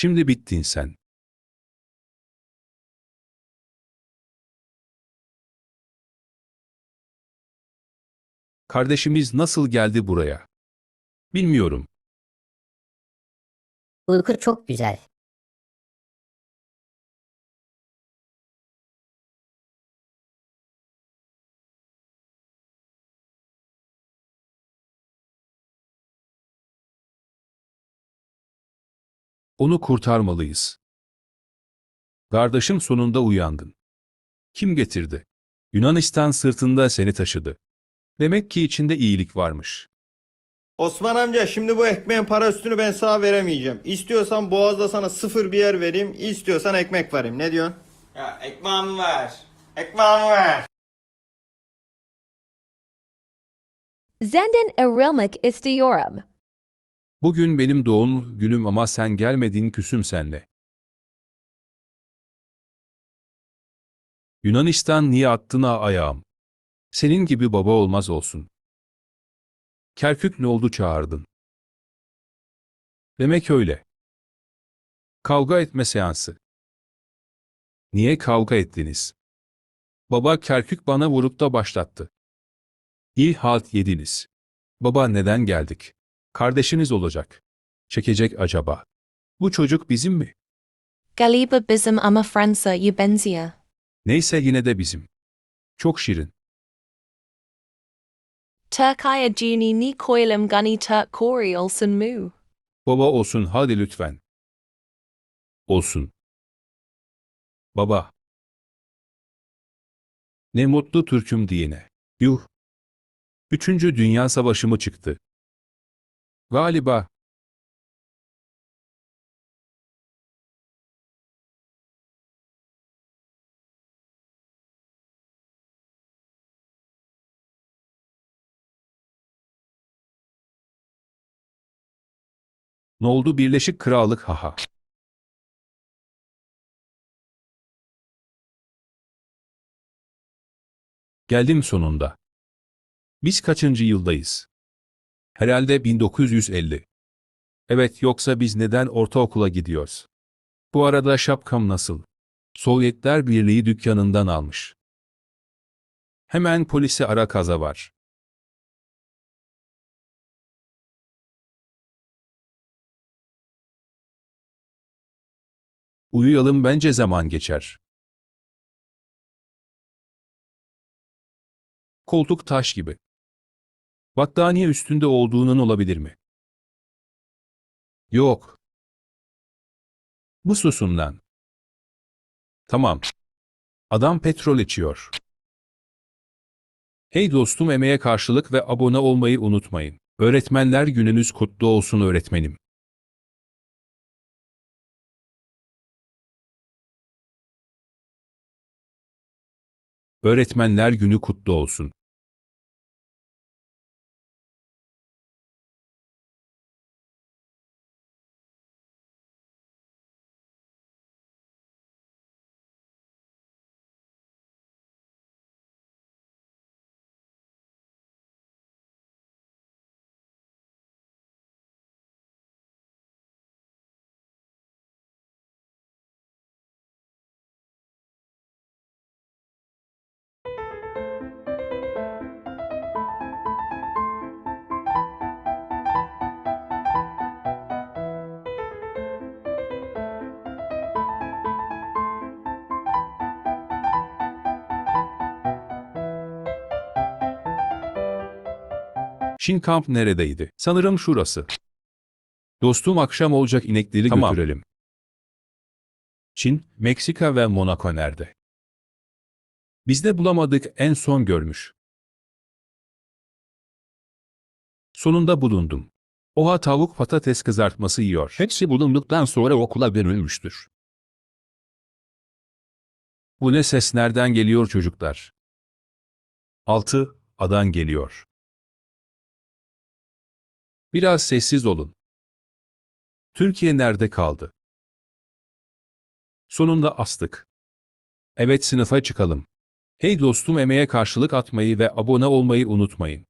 Şimdi bittin sen. Kardeşimiz nasıl geldi buraya? Bilmiyorum. Uyku çok güzel. Onu kurtarmalıyız. Kardeşim sonunda uyandın. Kim getirdi? Yunanistan sırtında seni taşıdı. Demek ki içinde iyilik varmış. Osman amca şimdi bu ekmeğin para üstünü ben sana veremeyeceğim. İstiyorsan Boğaz'da sana sıfır bir yer vereyim, istiyorsan ekmek vereyim. Ne diyorsun? Ya ekmeğimi ver. Ekmeğimi ver. Zenden arilmek istiyorum. Bugün benim doğum günüm ama sen gelmedin küsüm senle. Yunanistan niye attın ha ayağım? Senin gibi baba olmaz olsun. Kerkük ne oldu çağırdın? Demek öyle. Kavga etme seansı. Niye kavga ettiniz? Baba Kerkük bana vurup da başlattı. İyi halt yediniz. Baba neden geldik? Kardeşiniz olacak. Çekecek acaba. Bu çocuk bizim mi? Galiba bizim ama Fransa you benziyor. Neyse yine de bizim. Çok şirin. Turkaya juni ni koilum gani Turk kori olsun mu. Baba olsun hadi lütfen. Olsun. Baba. Ne mutlu Türk'üm diyene. Yuh. Üçüncü Dünya Savaşı mı çıktı? Galiba. Ne oldu Birleşik Krallık haha. Geldim sonunda. Biz kaçıncı yıldayız? Herhalde 1950. Evet yoksa biz neden ortaokula gidiyoruz? Bu arada şapkam nasıl? Sovyetler Birliği dükkanından almış. Hemen polisi ara kaza var. Uyuyalım bence zaman geçer. Koltuk taş gibi. Battaniye üstünde olduğunun olabilir mi? Yok. Bu susundan. Tamam. Adam petrol içiyor. Hey dostum emeğe karşılık ve abone olmayı unutmayın. Öğretmenler gününüz kutlu olsun öğretmenim. Öğretmenler günü kutlu olsun. Çin kamp neredeydi? Sanırım şurası. Dostum akşam olacak inekleri Tamam. götürelim. Çin, Meksika ve Monaco nerede? Biz de bulamadık en son görmüş. Sonunda bulundum. Oha tavuk patates kızartması yiyor. Hepsi bulunduktan sonra okula verilmiştir. Bu ne ses nereden geliyor çocuklar? 6. Adan geliyor. Biraz sessiz olun. Türkiye nerede kaldı? Sonunda astık. Evet sınıfa çıkalım. Hey dostum emeğe karşılık atmayı ve abone olmayı unutmayın.